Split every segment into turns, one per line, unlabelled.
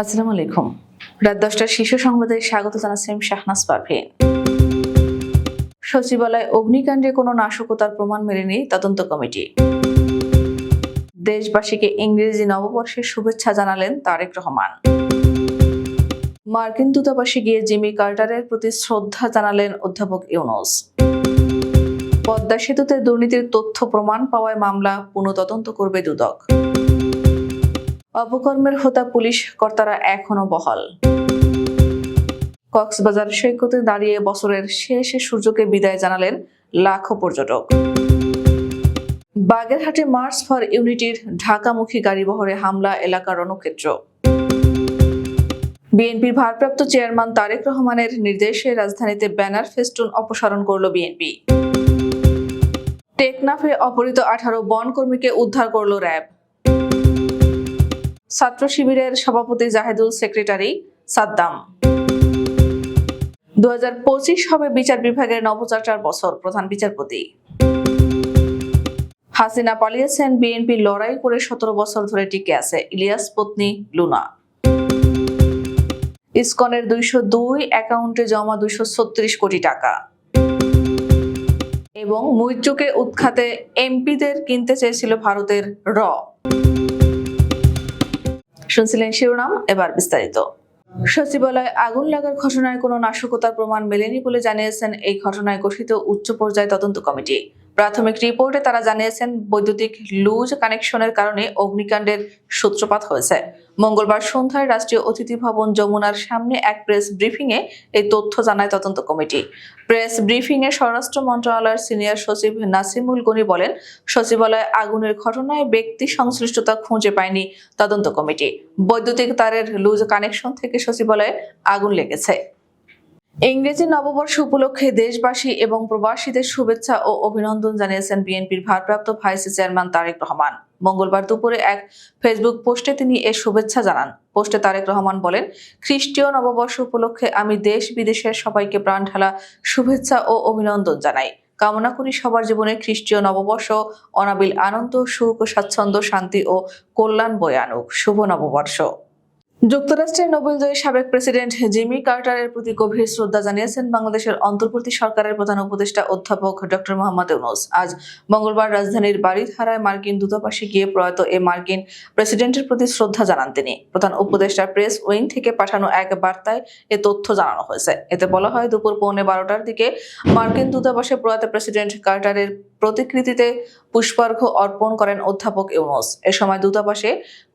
আসসালামু আলাইকুম। রাত দশটার শীর্ষ সংবাদে স্বাগত জানাচ্ছেন শাহনাজ পারভীন সচিবালয় অগ্নিকাণ্ডে কোনো নাশকতার প্রমাণ মেলেনি তদন্ত কমিটি। দেশবাসীকে ইংরেজি নববর্ষের শুভেচ্ছা জানালেন তারেক রহমান। মার্কিন দূতাবাসে গিয়ে জিমি কার্টারের প্রতি শ্রদ্ধা জানালেন অধ্যাপক ইউনুস। পদ্মা সেতুতে দুর্নীতির তথ্য প্রমাণ পাওয়ায় মামলা পুনঃতদন্ত করবে দুদক। অপকর্মের হোতা পুলিশ কর্তারা এখনও বহাল। কক্সবাজার সৈকতে দাঁড়িয়ে বছরের শেষে সূর্যকে বিদায় জানালেন লাখো পর্যটক। বাগেরহাটে মার্চ ফর ইউনিটির ঢাকামুখী গাড়িবহরে হামলা এলাকার রণক্ষেত্র। বিএনপির ভারপ্রাপ্ত চেয়ারম্যান তারেক রহমানের নির্দেশে রাজধানীতে ব্যানার ফেস্টুন অপসারণ করল বিএনপি। টেকনাফে অপহৃত আঠারো বন কর্মীকে উদ্ধার করল র্যাব। ছাত্র শিবিরের সভাপতি জাহেদুল সেক্রেটারি সাদ্দাম। দু হবে বিচার বিভাগের নবচর্চার বছর, প্রধান বিচারপতি। হাসিনা পালিয়েছেন বিএনপি লড়াই করে সতেরো বছর ধরে টিকে আছে ইলিয়াস পত্নী লুনা। ইসকনের দুইশো দুই অ্যাকাউন্টে জমা দুইশো ছত্রিশ কোটি টাকা। এবং মৈত্রকে উৎখাতে এমপিদের কিনতে চেয়েছিল ভারতের র। শুনছিলেন শিরোনাম, এবার বিস্তারিত। সচিবালয়ে আগুন লাগার ঘটনায় কোনো নাশকতার প্রমাণ মেলেনি বলে জানিয়েছেন এই ঘটনায় গঠিত উচ্চ পর্যায়ে তদন্ত কমিটি। প্রাথমিক রিপোর্টে তারা জানিয়েছেন বৈদ্যুতিক লুজ কানেকশনের কারণে অগ্নিকাণ্ডের সূত্রপাত হয়েছে। মঙ্গলবার সন্ধ্যায় রাষ্ট্রীয় অতিথি ভবন যমুনার সামনে এক প্রেস ব্রিফিং এ এই তথ্য জানায় তদন্ত কমিটি। প্রেস ব্রিফিং এ স্বরাষ্ট্র মন্ত্রণালয়ের সিনিয়র সচিব নাসিমুল গনি বলেন, সচিবালয়ে আগুনের ঘটনায় ব্যক্তি সংশ্লিষ্টতা খুঁজে পায়নি তদন্ত কমিটি। বৈদ্যুতিক তারের লুজ কানেকশন থেকে সচিবালয়ে আগুন লেগেছে। ইংরেজি নববর্ষ উপলক্ষে দেশবাসী এবং প্রবাসীদের শুভেচ্ছা ও অভিনন্দন জানিয়েছেন বিএনপির ভারপ্রাপ্ত ভাইস চেয়ারম্যান তারেক রহমান। মঙ্গলবার দুপুরে এক ফেসবুক পোস্টে তিনি এ শুভেচ্ছা জানান। পোস্টে তারেক রহমান বলেন, খ্রিস্টীয় নববর্ষ উপলক্ষে আমি দেশ বিদেশের সবাইকে প্রাণ ঢালা শুভেচ্ছা ও অভিনন্দন জানাই। কামনা করি সবার জীবনে খ্রিস্টীয় নববর্ষ অনাবিল আনন্দ, সুখ, স্বাচ্ছন্দ্য, শান্তি ও কল্যাণ বয়ে আনুক। শুভ নববর্ষ। যুক্তরাষ্ট্রের নোবেলজয়ী সাবেক প্রেসিডেন্ট জিমি কার্টারের প্রতি গভীর শ্রদ্ধা জানিয়েছেন বাংলাদেশের অন্তর্বর্তী সরকারের প্রধান উপদেষ্টা অধ্যাপক ডক্টর মোহাম্মদ ইউনুস। আজ মঙ্গলবার রাজধানীর বাড়িধারায় মার্কিন দূতাবাসে গিয়ে প্রয়াত এ মার্কিন প্রেসিডেন্টের প্রতি শ্রদ্ধা জানান তিনি। প্রধান উপদেষ্টা প্রেস উইং থেকে পাঠানো এক বার্তায় এ তথ্য জানানো হয়েছে। এতে বলা হয়, দুপুর পৌনে বারোটার দিকে মার্কিন দূতাবাসে প্রয়াত প্রেসিডেন্ট কার্টারের প্রতিকৃতিতে পুষ্পার্ঘ অর্পণ করেন অধ্যাপক ইউনুস। এ সময় দূতাবাসে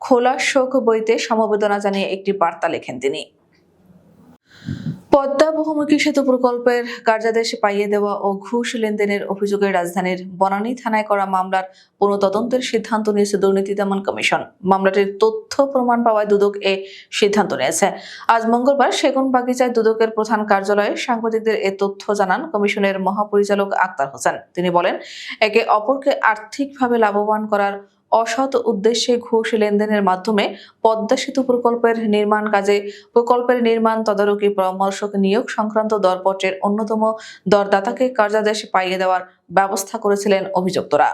খোলা শোক বইতে সমবেদনা জানিয়ে একটি বার্তা লেখেন তিনি। পদ্মা বহুমুখী সেতু প্রকল্পের কার্যাদেশ পাইয়ে দেওয়া ও ঘুষ লেনদেনের অভিযোগে রাজধানীর বনানী থানায় করা মামলার পুনঃতদন্তের সিদ্ধান্ত নিয়েছে দুর্নীতি দমন কমিশন। মামলাটির তথ্য প্রমাণ পাওয়ায় দুদক এ সিদ্ধান্ত নিয়েছে। আজ মঙ্গলবার সেগুন বাগিচায় দুদকের প্রধান কার্যালয়ে সাংবাদিকদের এ তথ্য জানান কমিশনের মহাপরিচালক আক্তার হোসেন। তিনি বলেন, একে অপরকে আর্থিকভাবে লাভবান করার অসৎ উদ্দেশ্যে ঘুষ লেনদেনের মাধ্যমে পদ্মা সেতু প্রকল্পের নির্মাণ কাজে প্রকল্পের নির্মাণ তদারকি পরামর্শক নিয়োগ সংক্রান্ত দরপত্রের অন্যতম দরদাতাকে কার্যাদেশ পাইয়ে দেওয়ার ব্যবস্থা করেছিলেন অভিযুক্তরা।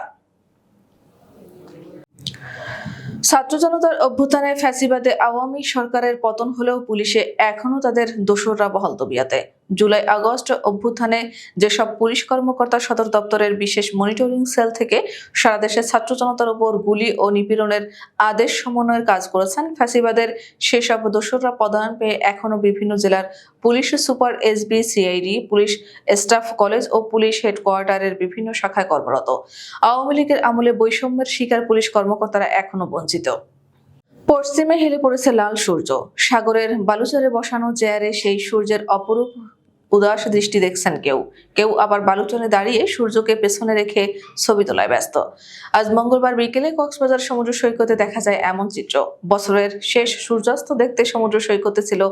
ছাত্র জনতার অভ্যুত্থানে ফ্যাসিবাদে আওয়ামী সরকারের পতন হলেও পুলিশে এখনও তাদের দোসররা বহাল তবিয়াতে। জুলাই, আগস্ট অভ্যুত্থানে যেসব পুলিশ কর্মকর্তা সদর দপ্তরের বিশেষ মনিটরিং সেল থেকে সারা দেশে ছাত্র জনতার উপর গুলি ও নিপীড়নের আদেশ সমন্বয়ের কাজ করেছেন ফ্যাসিবাদের সেসব দোসররা পদায়ন পেয়ে এখনও বিভিন্ন জেলার police super SB CID police staff college ও পুলিশ হেডকোয়ার্টারের বিভিন্ন শাখায় কর্মরত। আওয়ামী লীগের আমলে বৈষম্যের শিকার পুলিশ কর্মকর্তারা এখনও বঞ্চিত। পশ্চিমে হেলে পড়েছে লাল সূর্য। সাগরের বালুচরে বসানো চেয়ারে সেই সূর্যের অপরূপ উদাস দৃষ্টি দেখছেন কেউ। কেউ আবার বালুচরে দাঁড়িয়ে সূর্যকে পেছনে রেখে ছবি তোলায় ব্যস্ত। আজ মঙ্গলবার বিকেলে কক্সবাজার সমুদ্র সৈকতে দেখা যায় এমন চিত্র। বছরের শেষ সূর্যাস্ত দেখতে সমুদ্র সৈকতে ছিল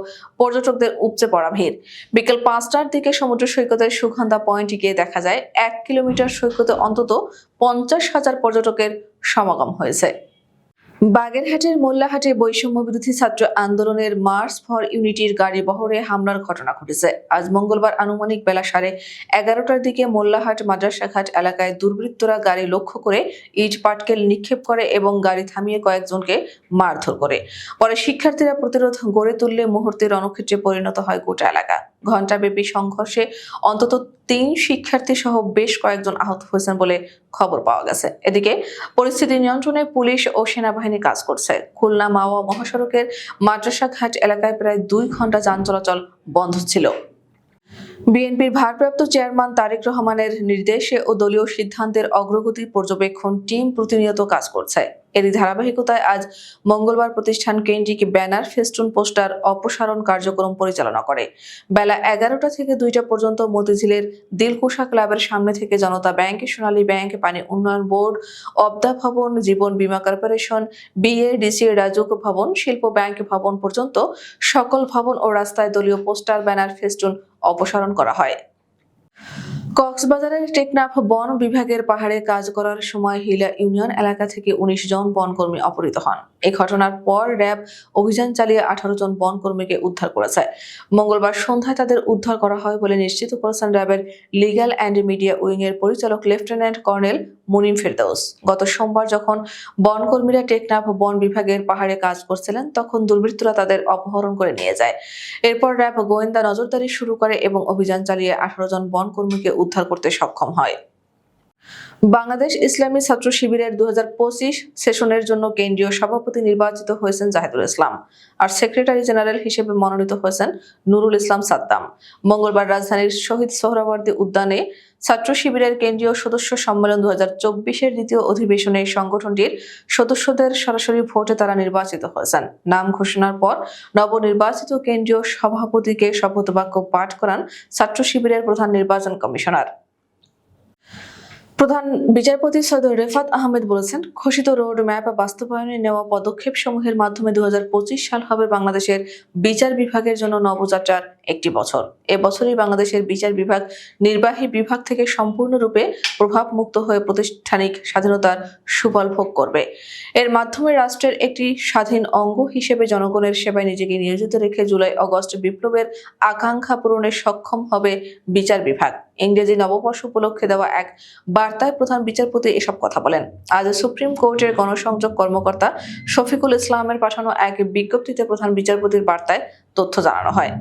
পর্যটকদের উপচে পড়া ভিড়। বিকেল পাঁচটার দিকে সমুদ্র সৈকতের সুগন্ধা পয়েন্টে গিয়ে দেখা যায়, এক কিলোমিটার সৈকতে অন্তত পঞ্চাশ হাজার পর্যটকের সমাগম হয়েছে। বাগেরহাটের মোল্লাহাটে বৈষম্য বিরোধী ছাত্র আন্দোলনের মার্চ ফর ইউনিটির গাড়ি বহরে হামলার ঘটনা ঘটেছে। আজ মঙ্গলবার আনুমানিক বেলা সাড়ে এগারোটার দিকে মোল্লাহাট মাদ্রাসাঘাট এলাকায় দুর্বৃত্তরা গাড়ি লক্ষ্য করে ইট পাটকেল নিক্ষেপ করে এবং গাড়ি থামিয়ে কয়েকজনকে মারধর করে। পরে শিক্ষার্থীরা প্রতিরোধ গড়ে তুললে মুহূর্তে রণক্ষেত্রে পরিণত হয় গোটা এলাকা। ঘণ্টাব্যাপী সংঘর্ষে অন্তত তিন শিক্ষার্থী সহ বেশ কয়েকজন আহত হয়েছেন বলে খবর পাওয়া গেছে। এদিকে পরিস্থিতি নিয়ন্ত্রণে পুলিশ ও সেনাবাহিনী কাজ করছে। খুলনা মাওয়া মহাসড়কের মাদ্রাসা ঘাট এলাকায় প্রায় দুই ঘণ্টা যান চলাচল বন্ধ ছিল। বিএনপির ভারপ্রাপ্ত চেয়ারম্যান তারেক রহমানের নির্দেশে ও দলীয় সিদ্ধান্তের অগ্রগতি পর্যবেক্ষণ টিম প্রতিনিয়ত কাজ করছে। এরই ধারাবাহিকতায় আজ মঙ্গলবার প্রতিষ্ঠান কেন্দ্রিক ব্যানার, ফেস্টুন, পোস্টার, অপসারণ কার্যক্রম পরিচালনা করে। বেলা এগারোটা থেকে দুইটা পর্যন্ত মতিঝিলের দিলকুশা ক্লাবের সামনে থেকে জনতা ব্যাংক, সোনালী ব্যাংক, পানি উন্নয়ন বোর্ড, অবদা ভবন, জীবন বীমা কর্পোরেশন বিএডিসি রাজুক ভবন, শিল্প ব্যাংক ভবন পর্যন্ত সকল ভবন ও রাস্তায় দলীয় পোস্টার, ব্যানার, ফেস্টুন অপসারণ করা হয়। কক্সবাজারের টেকনাফ বন বিভাগের পাহাড়ে কাজ করার সময় হিলা ইউনিয়ন এলাকা থেকে উনিশ জন বনকর্মী অপহৃত হন। এই ঘটনার পর র্যাব অভিযান চালিয়ে আঠারো জন বনকর্মীকে উদ্ধার করেছে। মঙ্গলবার সন্ধ্যায় তাদের উদ্ধার করা হয় বলে নিশ্চিত করেছেন র্যাবের লিগ্যাল অ্যান্ড মিডিয়া উইং এর পরিচালক লেফটেন্যান্ট কর্নেল মুনিম ফেরদৌস। গত সোমবার যখন বনকর্মীরা টেকনাফ বন বিভাগের পাহাড়ে কাজ করছিলেন, তখন দুর্বৃত্তরা তাদের অপহরণ করে নিয়ে যায়। এরপর র্যাব গোয়েন্দা নজরদারি শুরু করে এবং অভিযান চালিয়ে আঠারো জন বনকর্মীকে উদ্ধার করতে সক্ষম হয়। বাংলাদেশ ইসলামী ছাত্র শিবিরের দু সেশনের জন্য কেন্দ্রীয় সভাপতি নির্বাচিত হয়েছেন জাহিদুল ইসলাম আর সেক্রেটারি জেনারেল হিসেবে মনোনীত হয়েছেন নুরুল ইসলাম সাদ্দাম। মঙ্গলবার রাজধানীর শহীদ সোহরাওয়ার্দী উদ্যানে ছাত্র শিবিরের কেন্দ্রীয় সদস্য সম্মেলন দু হাজার দ্বিতীয় অধিবেশনে সংগঠনটির সদস্যদের সরাসরি ভোটে তারা নির্বাচিত হয়েছেন। নাম ঘোষণার পর নবনির্বাচিত কেন্দ্রীয় সভাপতিকে শপথ বাক্য পাঠ করান ছাত্র শিবিরের প্রধান নির্বাচন কমিশনার। প্রধান বিচারপতি সৈয়দ রেফাত আহমেদ বলেছেন, ঘোষিত রোড ম্যাপ বাস্তবায়নে নেওয়া পদক্ষেপ সমূহের মাধ্যমে দু হাজার পঁচিশ সাল হবে বাংলাদেশের বিচার বিভাগের জন্য নবযাত্রার একটি বছর। এ বছরই বাংলাদেশের বিচার বিভাগ, নির্বাহী বিভাগ থেকে সম্পূর্ণরূপে প্রভাব মুক্ত হয়ে প্রতিষ্ঠানিক স্বাধীনতার সুফল ভোগ করবে। এর মাধ্যমে রাষ্ট্রের একটি স্বাধীন অঙ্গ হিসেবে জনগণের সেবায় নিজেকে নিয়োজিত রেখে জুলাই, অগস্ট বিপ্লবের আকাঙ্ক্ষা পূরণে সক্ষম হবে বিচার বিভাগ। ইংরেজি নববর্ষ উপলক্ষে দেওয়া এক বার্তায় প্রধান বিচারপতি এসব কথা বলেন। আজ সুপ্রিম কোর্টের গণসংযোগ কর্মকর্তা শফিকুল ইসলামের পাঠানো এক বিজ্ঞপ্তিতে প্রধান বিচারপতির বার্তায় তথ্য জানানো হয়।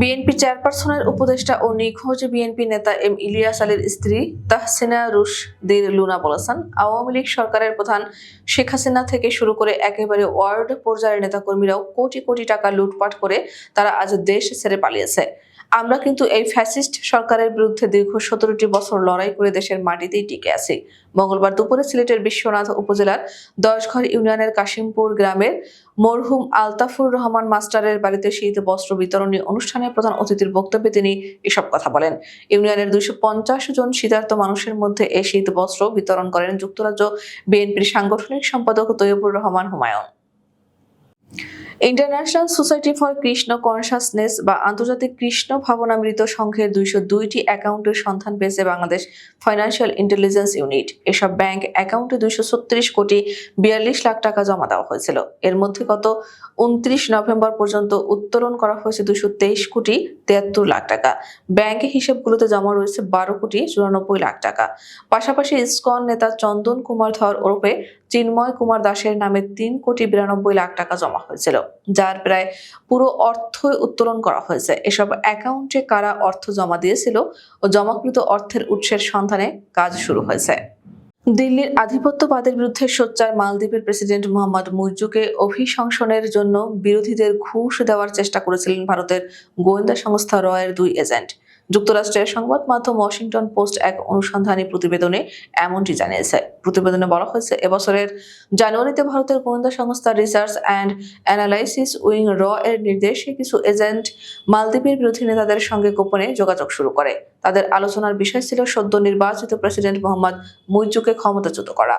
বিএনপি চেয়ারপারসনের উপদেষ্টা ও নিখোঁজ বিএনপি নেতা এম ইলিয়াস আলীর স্ত্রী তাহসিনা রুশদির লুনা বলেছেন, আওয়ামী লীগ সরকারের প্রধান শেখ হাসিনা থেকে শুরু করে একেবারে ওয়ার্ড পর্যায়ের নেতাকর্মীরাও কোটি কোটি টাকা লুটপাট করে তারা আজ দেশ ছেড়ে পালিয়েছে। আমরা কিন্তু এই ফ্যাসিস্ট সরকারের বিরুদ্ধে দীর্ঘ সতেরোটি বছর লড়াই করে দেশের মাটিতেই টিকে আছি। মঙ্গলবার দুপুরে সিলেটের বিশ্বনাথ উপজেলার দশঘর ইউনিয়নের কাশিমপুর গ্রামের মরহুম আলতাফুর রহমান মাস্টারের বাড়িতে শীত, বস্ত্র বিতরণী অনুষ্ঠানে প্রধান অতিথির বক্তব্যে তিনি এসব কথা বলেন। ইউনিয়নের দুইশো পঞ্চাশ জন শীতার্থ মানুষের মধ্যে এই শীত, বস্ত্র বিতরণ করেন যুক্তরাজ্য বিএনপির সাংগঠনিক সম্পাদক Taiyebur Rahman Humayun. International society for Krishna consciousness বা আন্তর্জাতিক কৃষ্ণ ভাবনামৃত সংঘের দুইশো দুইটি অ্যাকাউন্টের সন্ধান পেয়েছে বাংলাদেশ ফাইন্যান্সিয়াল ইন্টেলিজেন্স ইউনিট এসব ব্যাংক অ্যাকাউন্টে দুইশো ছত্রিশ কোটি বিয়াল্লিশ লাখ টাকা জমা দেওয়া হয়েছিল। এর মধ্যে গত উনত্রিশ নভেম্বর পর্যন্ত উত্তোলন করা হয়েছে দুশো তেইশ কোটি তিয়াত্তর লাখ টাকা। ব্যাংক হিসেবগুলোতে জমা রয়েছে বারো কোটি চুরানব্বই লাখ টাকা। পাশাপাশি ইসকন নেতা চন্দন কুমার ধর ওরফে চিন্ময় কুমার দাসের নামে তিন কোটি বিরানব্বই লাখ টাকা জমা হয়েছিল, যার প্রায় পুরো অর্থই উত্তোলন করা হয়েছে। এসব অ্যাকাউন্টে কারা অর্থ জমা দিয়েছিল ও জমাকৃত অর্থের উৎসের সন্ধানে কাজ শুরু হয়েছে। দিল্লির আধিপত্যবাদের বিরুদ্ধে সোচ্চার মালদ্বীপের প্রেসিডেন্ট মোহাম্মদ মুইজুকে অভিশংসনের জন্য বিরোধীদের ঘুষ দেওয়ার চেষ্টা করেছিলেন ভারতের গোয়েন্দা সংস্থা রয়ের দুই এজেন্ট। যুক্তরাষ্ট্রের সংবাদ মাধ্যম ওয়াশিংটন পোস্ট এক অনুসন্ধানী প্রতিবেদনে এমনটি জানিয়েছে। প্রতিবেদনে বলা হয়েছে, এবছরের জানুয়ারিতে ভারতের গোয়েন্দা সংস্থা রিসার্চ অ্যান্ড অ্যানালাইসিস উইং র এর নির্দেশে কিছু এজেন্ট মালদ্বীপের বিরোধী নেতাদের সঙ্গে গোপনে যোগাযোগ শুরু করে। তাদের আলোচনার বিষয় ছিল সদ্য নির্বাচিত প্রেসিডেন্ট মোহাম্মদ মুইজুকে ক্ষমতাচ্যুত করা।